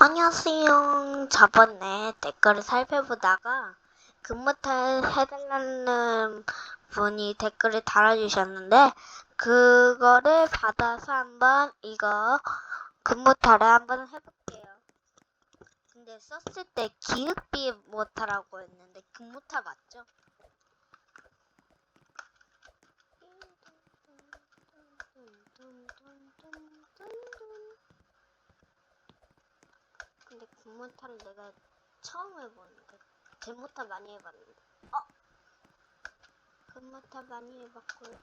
안녕하세요. 저번에 댓글을 살펴보다가 근무탈 해달라는 분이 댓글을 달아주셨는데 그거를 받아서 한번 이거 근무탈을 한번 해볼게요. 근데 썼을 때 기읍비 못하라고 했는데 근무탈 맞죠? 근데 군무탈을 내가 처음 해보는데 대무탈 많이 해봤는데 어? 군무탈 많이 해봤고요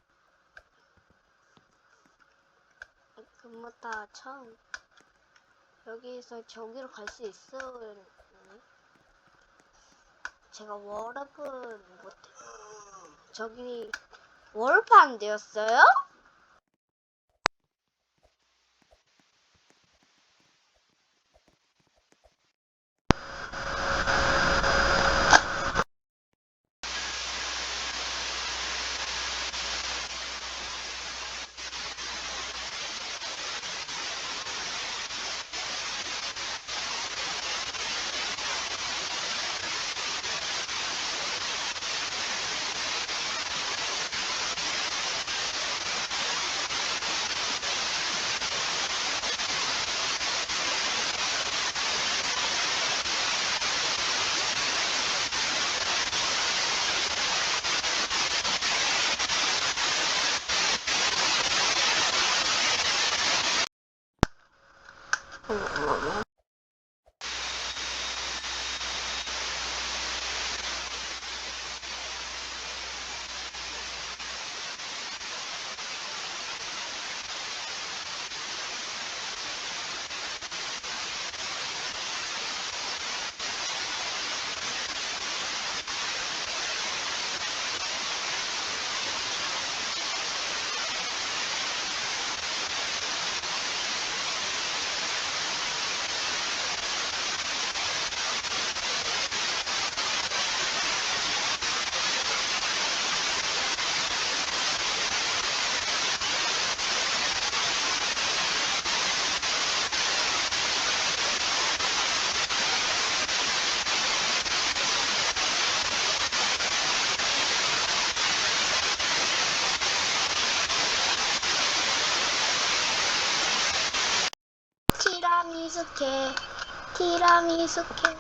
군무탈 처음 여기서 저기로 갈 수 있어 제가 워럽은 못해 저기 안 되었어요? 티라미수 케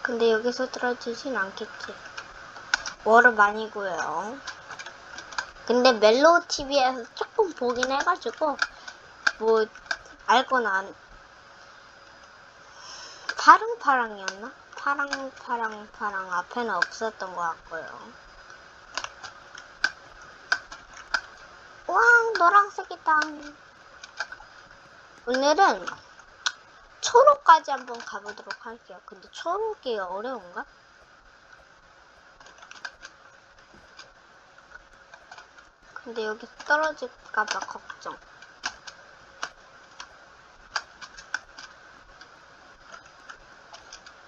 근데 여기서 들어주진 않겠지. 월을 아니고요. 근데 멜로우 TV에서 조금 보긴 해가지고 뭐 알거나 안 파랑파랑이었나? 파랑파랑파랑 앞에는 없었던 것 같고요. 와 노란색이다 오늘은 초록까지 한번 가보도록 할게요. 근데 초록이 어려운가? 근데 여기 떨어질까봐 걱정.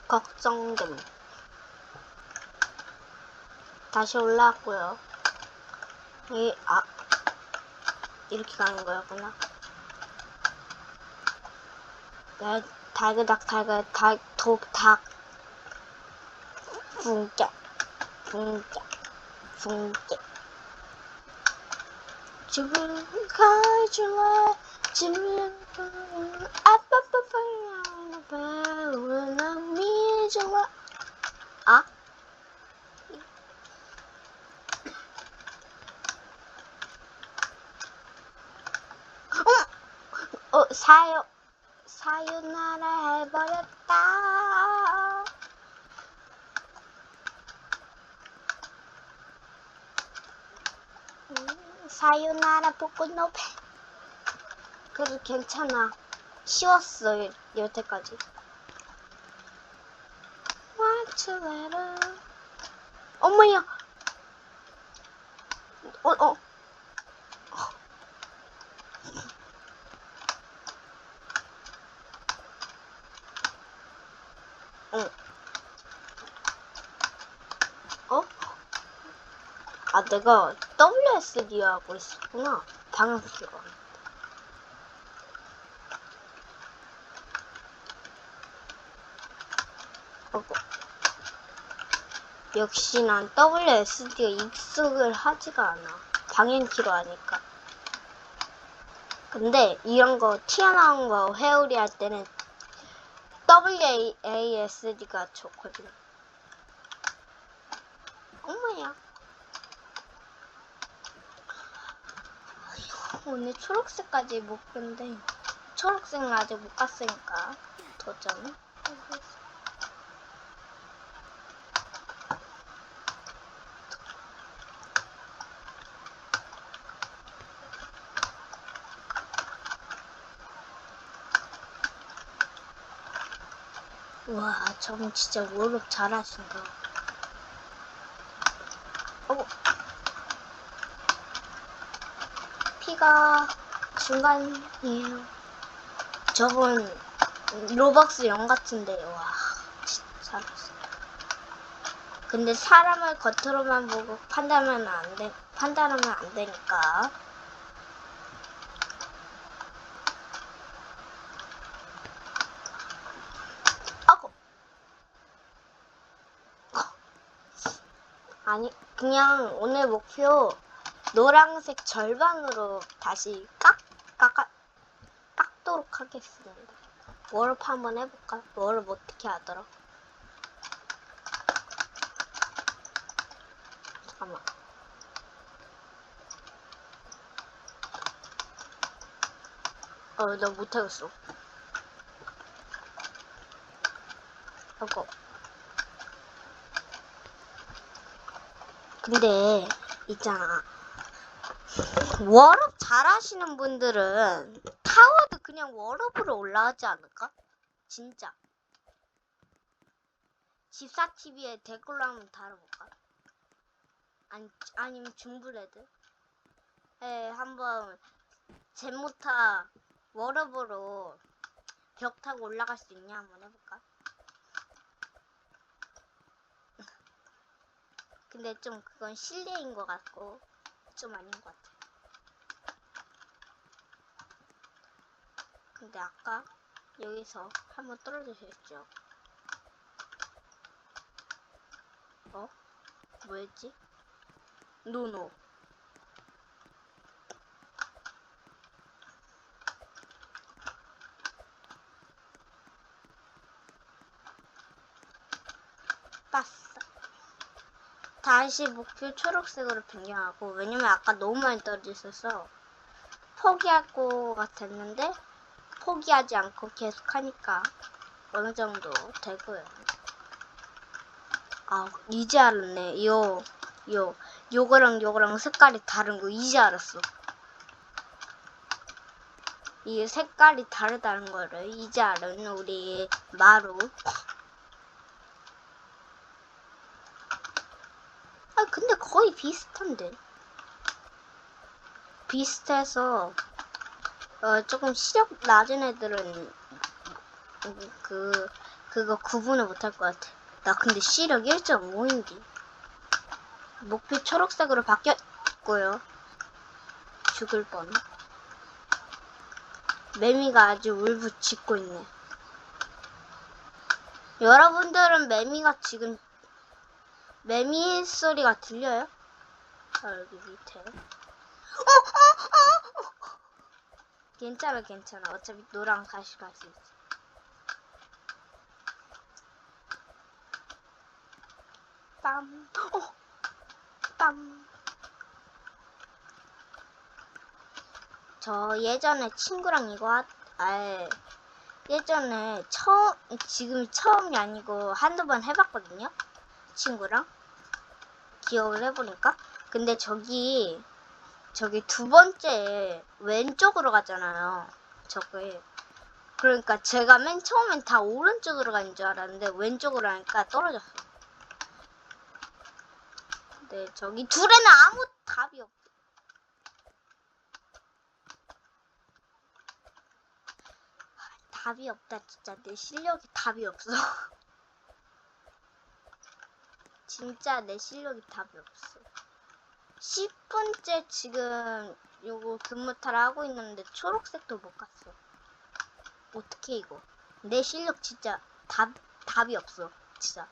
걱정됨. 다시 올라왔고요. 이, 아, 이렇게 가는 거였구나. 네, 달그닥 달그 달 독닭 붕깨 붕깨 붕깨 집을 가줄래 집을 아빠빠빠야 배우나 미줘라 아? 어, 어 사요 사요나라 해버렸다. 음, 사요나라 포코노페. 그래도 괜찮아. 쉬웠어, 여, 여태까지. 와츠레라. 어머야. 어, 어. 내가 WSD하고 있었구나. 방향 기억. 어고. 역시 난 WSD에 익숙을 하지가 않아. 방향키로 하니까. 근데 이런 거 튀어나온 거 회오리 할 때는 WASD가 좋거든. 엄마야. 오늘 초록색까지 못 근데 초록색은 아직 못 갔으니까 도전 와 저분 진짜 워럭 잘하신다. 어 피가 중간이에요. 저분 로벅스 영 같은데 와 진짜 근데 사람을 겉으로만 보고 판단하면 안 돼, 판단하면 안 되니까. 아니, 그냥 오늘 목표 노란색 절반으로 다시 깎, 깎아, 깎도록 하겠습니다. 워럽 한번 해볼까? 워럽 어떻게 하더라? 잠깐만. 어, 나 못하겠어. 아고. 근데, 있잖아. 워럽 잘하시는 분들은 타워도 그냥 워럽으로 올라가지 않을까? 진짜. 집사TV에 댓글로 한번 달아볼까? 아니, 아니면 중블레드? 에, 한번 젠모타 워럽으로 벽 타고 올라갈 수 있냐 한번 해볼까? 근데 좀 그건 실례인 것 같고 좀 아닌 것 같아. 근데 아까 여기서 한번 떨어지셨죠? 어? 뭐였지? 노노. 빠싸. 다시 목표 초록색으로 변경하고 왜냐면 아까 너무 많이 떨어졌어서 포기할 것 같았는데 포기하지 않고 계속 하니까 어느 정도 되고요. 아 이제 알았네. 요 요, 요거랑 요거랑 색깔이 다른 거 이제 알았어. 이 색깔이 다르다는 거를 이제 알은 우리 마루. 아, 근데 거의 비슷한데. 비슷해서, 어, 조금 시력 낮은 애들은, 그, 그거 구분을 못할 것 같아. 나 근데 시력 1.5인데. 목표 초록색으로 바뀌었고요. 죽을 뻔. 매미가 아주 울부짖고 있네. 여러분들은 매미가 지금 매미 소리가 들려요? 아, 여기 밑에. 어, 어, 어! 괜찮아, 괜찮아. 어차피 노랑 다시 갈 수 있어. 빰. 어! 빰. 저 예전에 친구랑 이거 하, 아, 예전에 처음, 지금 처음이 아니고 한두 번 해봤거든요? 친구랑. 기억을 해보니까. 근데 저기, 저기 두 번째 왼쪽으로 가잖아요. 저게. 그러니까 제가 맨 처음엔 다 오른쪽으로 가는 줄 알았는데 왼쪽으로 하니까 떨어졌어. 근데 저기 둘에는 아무 답이 없어. 답이 없다 진짜 내 실력이 답이 없어 진짜 내 실력이 답이 없어 10분째 지금 요거 근무타를 하고 있는데 초록색도 못 갔어 어떻게 이거 내 실력 진짜 답, 답이 없어 진짜.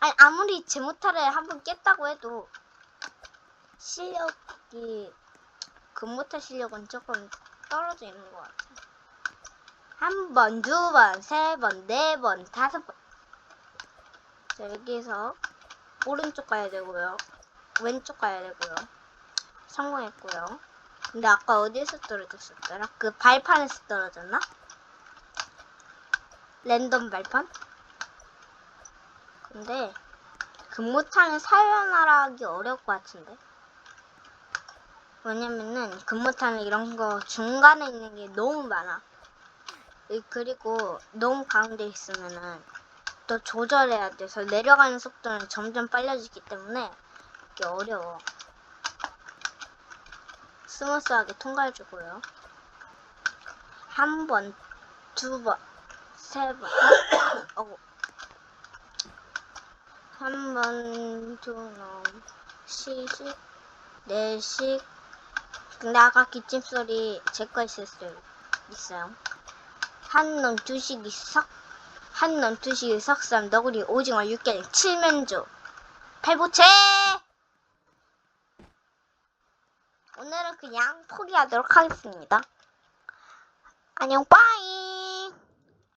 아니 아무리 제모타를 한번 깼다고 해도 실력이 금모타 실력은 조금 떨어져 있는 것 같아. 한 번, 두 번, 세 번, 네 번, 다섯 번. 자, 여기서 오른쪽 가야 되고요. 왼쪽 가야 되고요. 성공했고요. 근데 아까 어디에서 떨어졌었더라? 그 발판에서 떨어졌나? 랜덤 발판? 근데 금모탄을 사연하기 어려울 것 같은데. 왜냐면은 금모탄은 이런 거 중간에 있는 게 너무 많아. 이- 그리고 너무 가운데 있으면은 또 조절해야 돼서 내려가는 속도는 점점 빨라지기 때문에 이게 어려워. 스무스하게 통과해주고요. 한 번, 두 번, 세 번, 어, 한 번, 두 번, 시식, 네식. 근데 아까 기침 소리 제 거 있었어요. 있어요. 한 놈, 두식 이 석, 한 놈, 두식이 석삼, 너구리, 오징어, 육개장, 칠면조, 팔보채! 오늘은 그냥 포기하도록 하겠습니다. 안녕, 빠이!